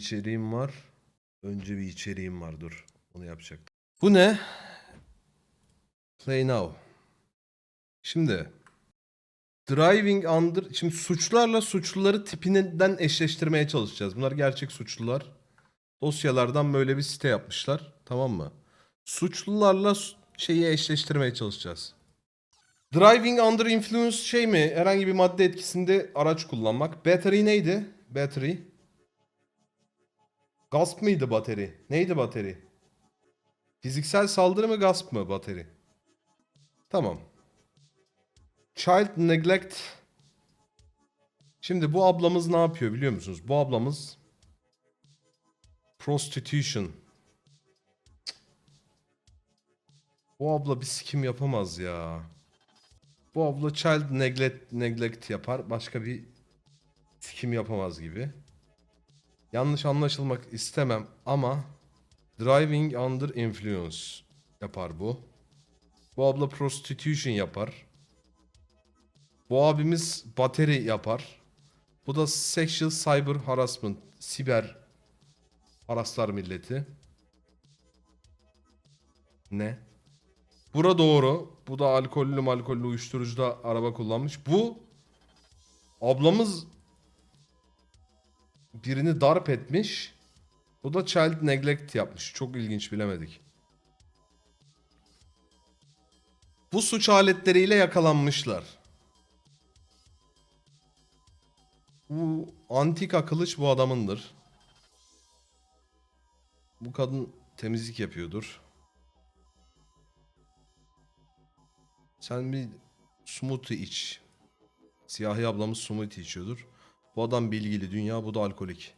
içeriğim var. Önce bir içeriğim var dur. Onu yapacaktım. Bu ne? Play now. Şimdi Driving under şimdi suçlarla suçluları tipinden eşleştirmeye çalışacağız. Bunlar gerçek suçlular. Dosyalardan böyle bir site yapmışlar. Tamam mı? Suçlularla su- şeyi eşleştirmeye çalışacağız. Driving under influence şey mi? Herhangi bir madde etkisinde araç kullanmak. Battery neydi? Battery. Gasp mıydı bateri? Neydi bateri? Fiziksel saldırı mı gasp mı bateri? Tamam. Child neglect. Şimdi bu ablamız ne yapıyor biliyor musunuz? Bu ablamız prostitution. Bu abla bir sikim yapamaz ya. Bu abla child neglect, neglect yapar. Başka bir sikim yapamaz gibi. Yanlış anlaşılmak istemem ama driving under influence yapar bu. Bu abla prostitution yapar. Bu abimiz bateri yapar. Bu da sexual cyber harassment, siber haraslar milleti. Ne? Bura doğru. Bu da alkollü malkollü uyuşturucuda araba kullanmış. Bu ablamız birini darp etmiş. Bu da child neglect yapmış. Çok ilginç bilemedik. Bu suç aletleriyle yakalanmışlar. Bu antika kılıç bu adamındır. Bu kadın temizlik yapıyordur. Sen bir smoothie iç. Siyahi ablamız smoothie içiyordur. Bu adam bilgili dünya, bu da alkolik.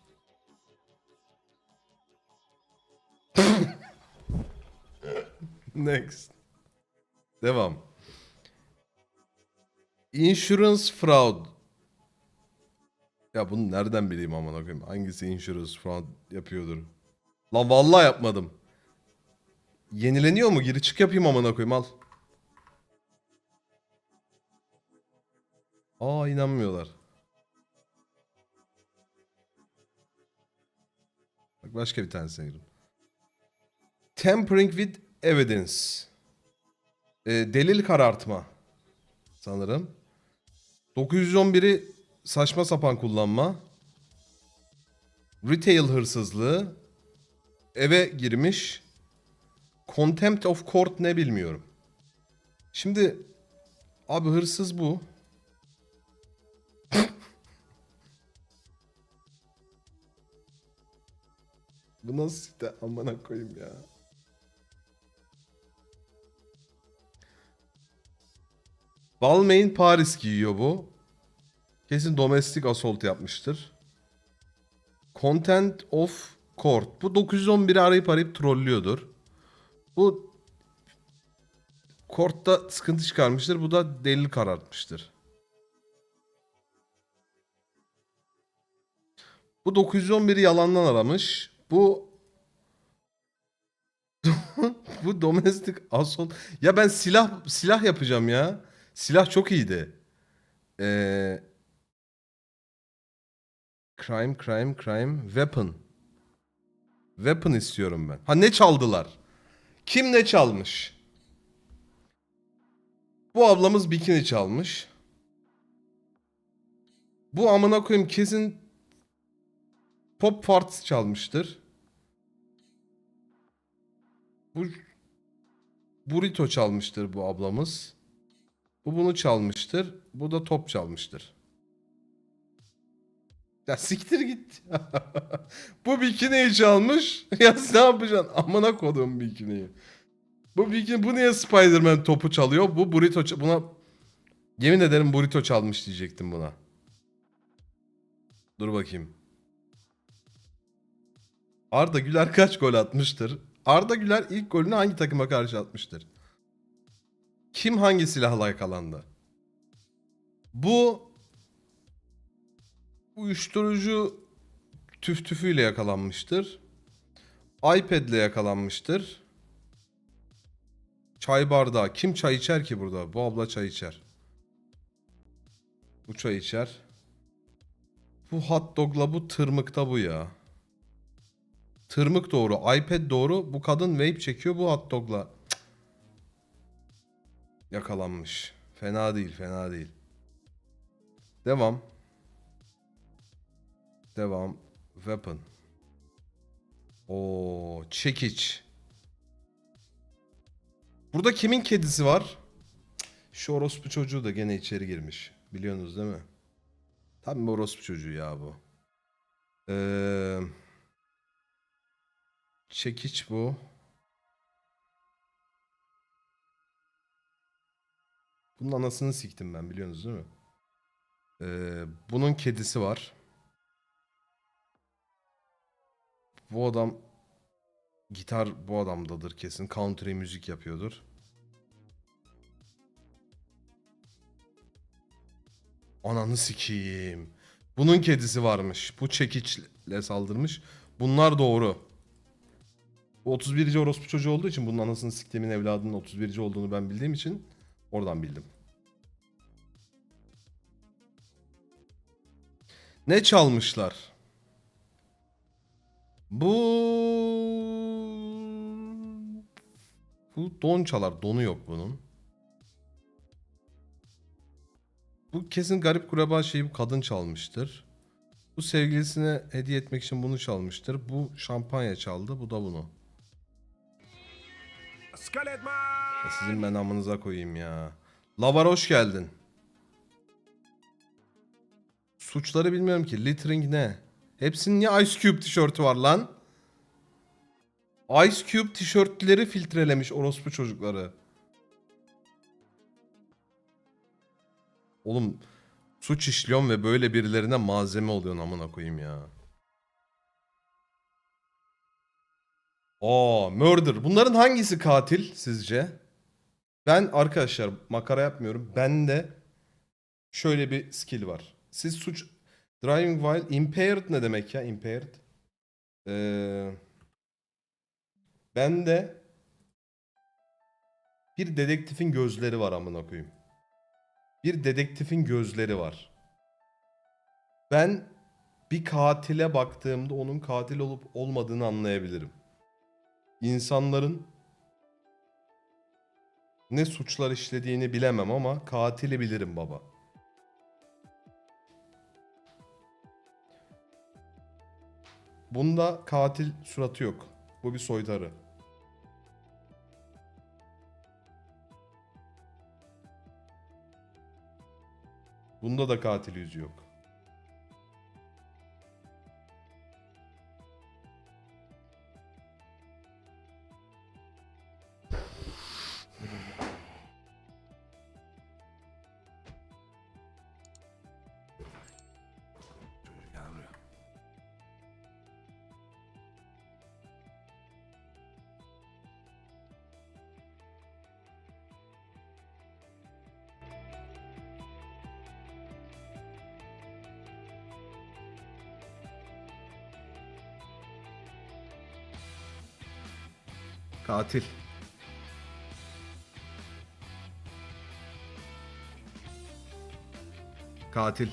Next. Devam. Insurance fraud. Ya bunu nereden bileyim aman koyayım? Hangisi insurance fraud yapıyordur? Lan vallahi yapmadım. Yenileniyor mu? Geri çık yapayım amına koyayım al. Aa inanmıyorlar. Bak başka bir tanesine girdim. Tampering with evidence. Ee, delil karartma. Sanırım. 911'i saçma sapan kullanma. Retail hırsızlığı. Eve girmiş. Contempt of court ne bilmiyorum. Şimdi abi hırsız bu. Bu nasıl site amına koyayım ya. Balmain Paris giyiyor bu. Kesin domestic assault yapmıştır. Content of court. Bu 911'i arayıp arayıp trollüyordur. Bu Court'ta sıkıntı çıkarmıştır. Bu da delil karartmıştır. Bu 911'i yalandan aramış. Bu bu domestic assault. Ya ben silah silah yapacağım ya. Silah çok iyiydi. Ee, crime, crime, crime, weapon. Weapon istiyorum ben. Ha ne çaldılar? Kim ne çalmış? Bu ablamız bikini çalmış. Bu amına koyayım kesin pop farts çalmıştır. Bu burrito çalmıştır bu ablamız. Bu bunu çalmıştır. Bu da top çalmıştır. Ya siktir git. bu bikiniyi çalmış. Ya ne yapacaksın? Amına kodum bikiniyi. Bu bikini bu niye Spider-Man topu çalıyor? Bu burrito buna yemin ederim burrito çalmış diyecektim buna. Dur bakayım. Arda Güler kaç gol atmıştır? Arda Güler ilk golünü hangi takıma karşı atmıştır? Kim hangi silahla yakalandı? Bu uyuşturucu tüf tüfüyle yakalanmıştır. iPad'le yakalanmıştır. Çay bardağı. Kim çay içer ki burada? Bu abla çay içer. Bu çay içer. Bu hot dogla bu tırmıkta bu ya. Tırmık doğru. iPad doğru. Bu kadın vape çekiyor bu hot dog'la. Yakalanmış. Fena değil fena değil. Devam. Devam. Weapon. O çekiç. Burada kimin kedisi var? Şu orospu çocuğu da gene içeri girmiş. Biliyorsunuz değil mi? Tam bir orospu çocuğu ya bu. Ee, çekiç bu. Bunun anasını siktim ben biliyorsunuz değil mi? Ee, bunun kedisi var. Bu adam gitar bu adamdadır kesin. Country müzik yapıyordur. Ananı sikeyim. Bunun kedisi varmış. Bu çekiçle saldırmış. Bunlar doğru. Bu 31. orospu çocuğu olduğu için bunun anasını siktiğimin evladının 31. olduğunu ben bildiğim için oradan bildim. Ne çalmışlar? Bu bu don çalar. Donu yok bunun. Bu kesin garip kuraba şeyi bu kadın çalmıştır. Bu sevgilisine hediye etmek için bunu çalmıştır. Bu şampanya çaldı. Bu da bunu. Ya Sizin ben amınıza koyayım ya. Lavar hoş geldin. Suçları bilmiyorum ki. Littering ne? Hepsinin niye Ice Cube tişörtü var lan? Ice Cube tişörtleri filtrelemiş orospu çocukları. Oğlum suç işliyorsun ve böyle birilerine malzeme oluyorsun amına koyayım ya. Aa, murder. Bunların hangisi katil sizce? Ben arkadaşlar makara yapmıyorum. Bende şöyle bir skill var. Siz suç driving while impaired ne demek ya impaired? Ee, bende bir dedektifin gözleri var amına koyayım. Bir dedektifin gözleri var. Ben bir katile baktığımda onun katil olup olmadığını anlayabilirim. İnsanların ne suçlar işlediğini bilemem ama katili bilirim baba. Bunda katil suratı yok. Bu bir soytarı. Bunda da katil yüzü yok. Katil. Katil.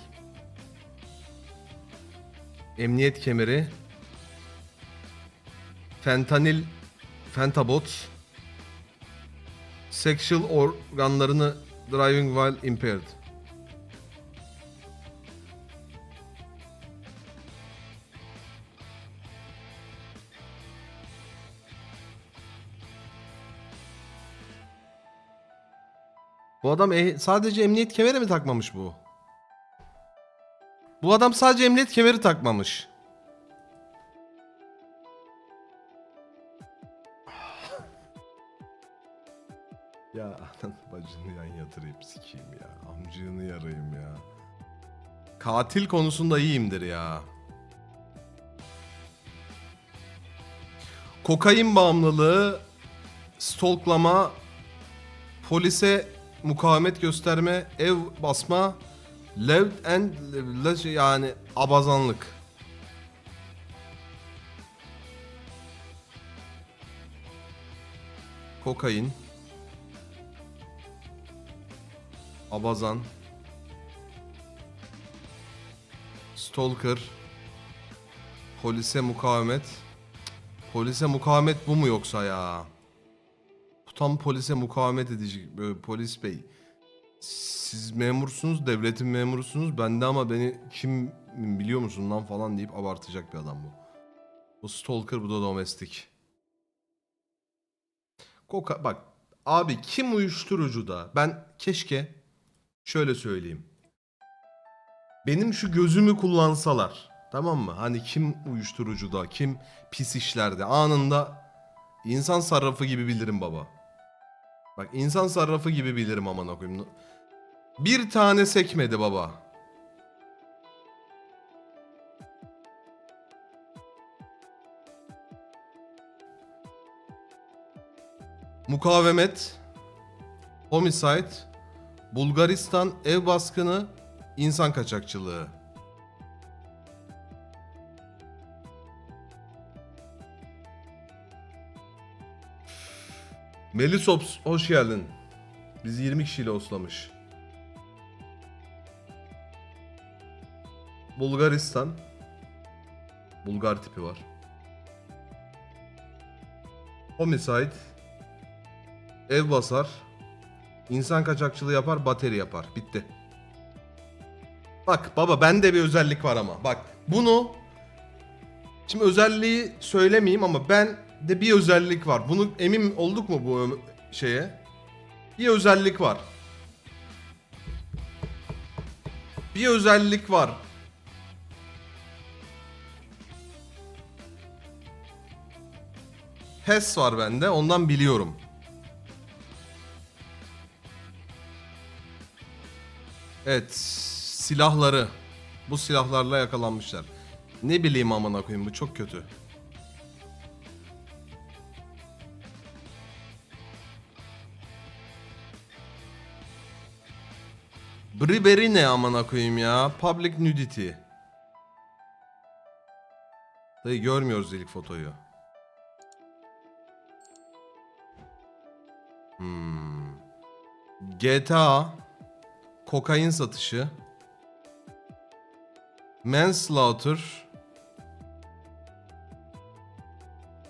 Emniyet kemeri. Fentanil Fentabot. Sexual organlarını driving while impaired. Bu adam e- sadece emniyet kemeri mi takmamış bu? Bu adam sadece emniyet kemeri takmamış. ya anan bacını yan yatırayım sikeyim ya. Amcığını yarayım ya. Katil konusunda iyiyimdir ya. Kokain bağımlılığı, stalklama, polise mukavemet gösterme, ev basma, levd and yani abazanlık. Kokain. Abazan. Stalker. Polise mukavemet. Polise mukavemet bu mu yoksa ya? Tam polise mukavemet edici. Böyle polis bey. Siz memursunuz, devletin memurusunuz. Ben de ama beni kim biliyor musun lan falan deyip abartacak bir adam bu. Bu stalker, bu da domestik. Koka bak abi kim uyuşturucuda ben keşke şöyle söyleyeyim. Benim şu gözümü kullansalar tamam mı? Hani kim uyuşturucuda kim pis işlerde anında insan sarrafı gibi bilirim baba. Bak insan sarrafı gibi bilirim aman koyayım. Bir tane sekmedi baba. Mukavemet, homicide, Bulgaristan ev baskını, insan kaçakçılığı. Melisops hoş geldin. Bizi 20 kişiyle oslamış. Bulgaristan. Bulgar tipi var. Homicide. Ev basar. insan kaçakçılığı yapar, bateri yapar. Bitti. Bak baba bende bir özellik var ama. Bak bunu Şimdi özelliği söylemeyeyim ama ben de bir özellik var. Bunu emin olduk mu bu şeye? Bir özellik var. Bir özellik var. PES var bende. Ondan biliyorum. Evet. Silahları. Bu silahlarla yakalanmışlar. Ne bileyim amına koyayım bu çok kötü. Briberi ne amına koyayım ya? Public nudity. Dayı görmüyoruz ilk fotoyu. Hmm. GTA kokain satışı manslaughter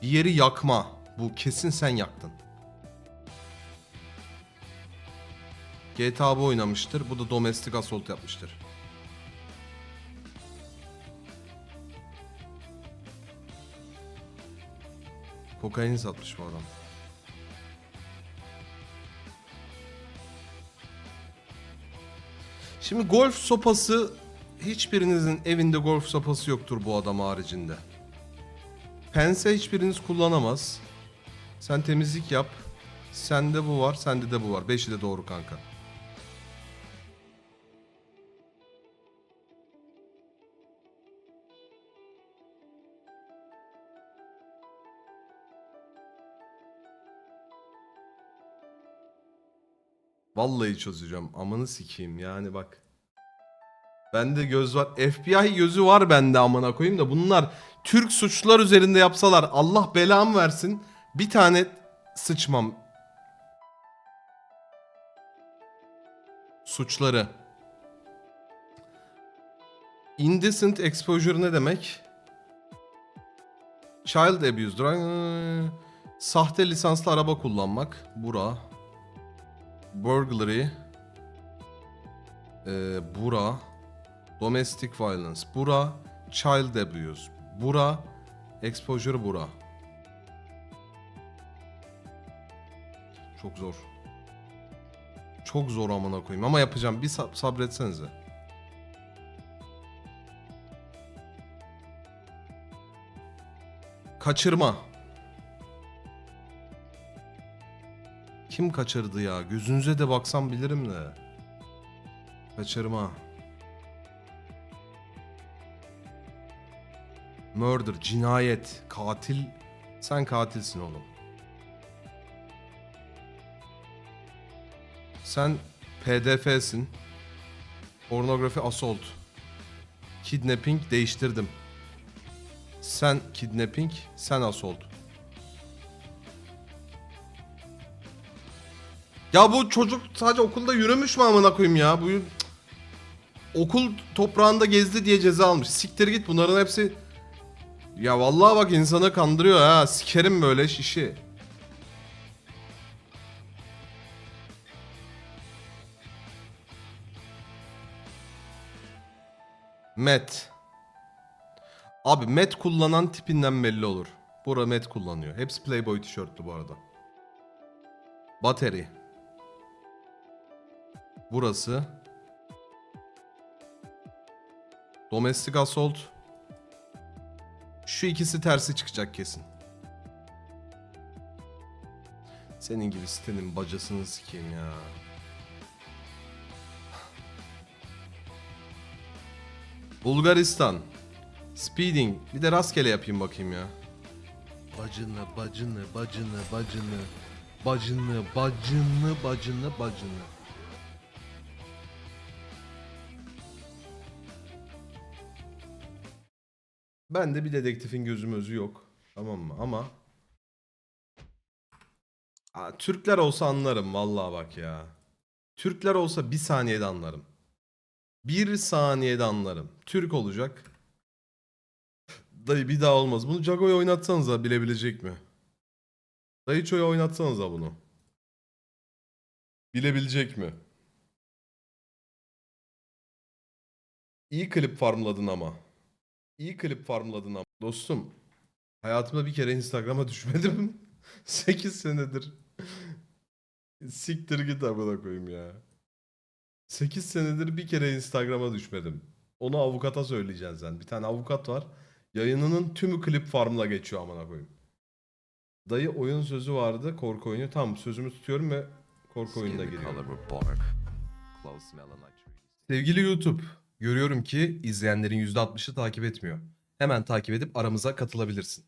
bir yeri yakma. Bu kesin sen yaktın. GTA bu oynamıştır. Bu da domestic assault yapmıştır. Kokain satmış bu adam. Şimdi golf sopası hiçbirinizin evinde golf sopası yoktur bu adam haricinde. Pense hiçbiriniz kullanamaz. Sen temizlik yap. Sende bu var, sende de bu var. Beşi de doğru kanka. Vallahi çözeceğim. Amanı sikeyim yani bak. Bende göz var. FBI gözü var bende amına koyayım da bunlar Türk suçlular üzerinde yapsalar Allah belamı versin. Bir tane sıçmam. Suçları. Indecent exposure ne demek? Child abuse. Sahte lisanslı araba kullanmak. Bura. Burglary. Ee, bura. Domestic violence. Bura. Child abuse. Bura. Exposure bura. Çok zor. Çok zor amına koyayım ama yapacağım. Bir sab- sabretsenize. Kaçırma. Kim kaçırdı ya? Gözünüze de baksam bilirim de. Kaçırma. Murder, cinayet, katil. Sen katilsin oğlum. Sen PDF'sin. Pornografi assault. Kidnapping değiştirdim. Sen kidnapping, sen assault. Ya bu çocuk sadece okulda yürümüş mü amına koyayım ya? Bu okul toprağında gezdi diye ceza almış. Siktir git bunların hepsi Ya vallahi bak insanı kandırıyor ha. Sikerim böyle şişi. Met. Abi Met kullanan tipinden belli olur. Bura Met kullanıyor. Hepsi Playboy tişörtlü bu arada. Battery. Burası. Domestic Assault. Şu ikisi tersi çıkacak kesin. Senin gibi sitenin bacasını sikeyim ya. Bulgaristan. Speeding. Bir de rastgele yapayım bakayım ya. Bacını, bacını, bacını, bacını. Bacını, bacını, bacını, bacını. Ben de bir dedektifin gözüm özü yok. Tamam mı? Ama Aa, Türkler olsa anlarım vallahi bak ya. Türkler olsa bir saniyede anlarım. Bir saniyede anlarım. Türk olacak. Dayı bir daha olmaz. Bunu Jago'ya oynatsanıza bilebilecek mi? Dayı Ço'ya oynatsanıza bunu. Bilebilecek mi? İyi klip farmladın ama. İyi klip farmladın ama. Dostum hayatımda bir kere Instagram'a düşmedim. 8 senedir. Siktir git amına koyayım ya. 8 senedir bir kere Instagram'a düşmedim. Onu avukata söyleyeceksin sen. Bir tane avukat var. Yayınının tümü klip farmla geçiyor amına koyayım. Dayı oyun sözü vardı korku oyunu. Tamam sözümü tutuyorum ve korku oyununa giriyorum. Sevgili YouTube, görüyorum ki izleyenlerin %60'ı takip etmiyor. Hemen takip edip aramıza katılabilirsin.